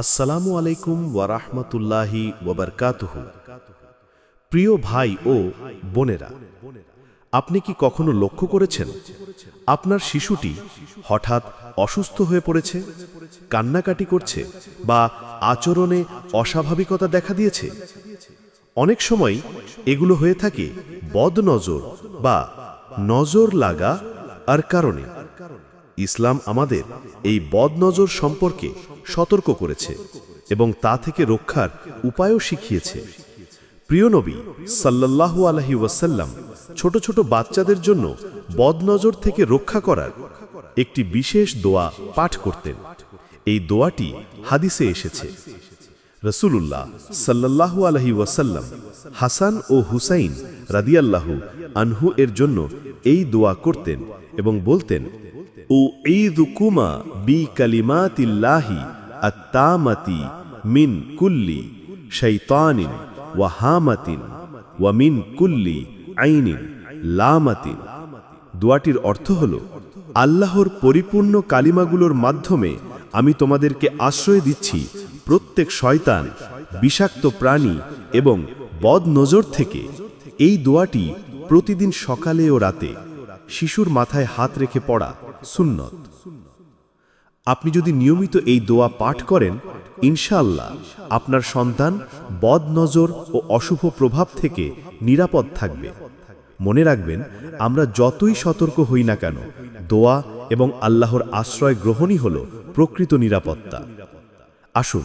আসসালামু আলাইকুম ওয়ারাহমাতুল্লাহি ওয়াবারকাতুহু। প্রিয় ভাই ও বোনেরা, আপনি কি কখনো লক্ষ্য করেছেন আপনার শিশুটি হঠাৎ অসুস্থ হয়ে পড়েছে, কান্নাকাটি করছে বা আচরণে অস্বাভাবিকতা দেখা দিয়েছে? অনেক সময় এগুলো হয়ে থাকে বদনজর বা নজর লাগা আর কারণে। ইসলাম আমাদের এই বদনজর সম্পর্কে সতর্ক করেছে এবং তা থেকে রক্ষার উপায়ও শিখিয়েছে। প্রিয় নবী সাল্লাল্লাহু আলহি ওয়াসাল্লাম ছোট ছোট বাচ্চাদের জন্য বদনজর থেকে রক্ষা করার একটি বিশেষ দোয়া পাঠ করতেন। এই দোয়াটি হাদিসে এসেছে। রসুলুল্লাহ সাল্লাল্লাহু আলহি ওয়াসাল্লাম হাসান ও হুসাইন রাদিয়াল্লাহু আনহু এর জন্য এই দোয়া করতেন এবং বলতেন ও ঈদুকুমা বি কালিমাতিল্লাহি আত্তামাতি মিন কুল্লি শৈতানিন ওয়া মিন কুল্লি আইনিন লামাতিন। দোয়াটির অর্থ হল, আল্লাহর পরিপূর্ণ কালিমাগুলোর মাধ্যমে আমি তোমাদেরকে আশ্রয় দিচ্ছি প্রত্যেক শয়তান, বিষাক্ত প্রাণী এবং বদ নজর থেকে। এই দোয়াটি প্রতিদিন সকালে ও রাতে শিশুর মাথায় হাত রেখে পড়া। সুন্নত। আপনি যদি নিয়মিত এই দোয়া পাঠ করেন, ইনশাআল্লাহ আপনার সন্তান বদ নজর ও অশুভ প্রভাব থেকে নিরাপদ থাকবে। মনে রাখবেন, আমরা যতই সতর্ক হই না কেন, দোয়া এবং আল্লাহর আশ্রয় গ্রহণই হল প্রকৃত নিরাপত্তা। আসুন,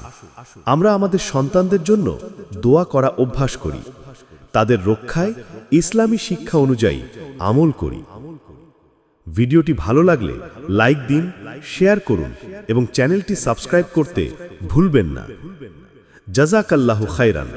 আমরা আমাদের সন্তানদের জন্য দোয়া করা অভ্যাস করি। তাদের রক্ষায় ইসলামী শিক্ষা অনুযায়ী আমল করি। ভিডিওটি ভালো লাগলে লাইক দিন, শেয়ার করুন এবং চ্যানেলটি সাবস্ক্রাইব করতে ভুলবেন না। জাজাকাল্লাহু খাইরান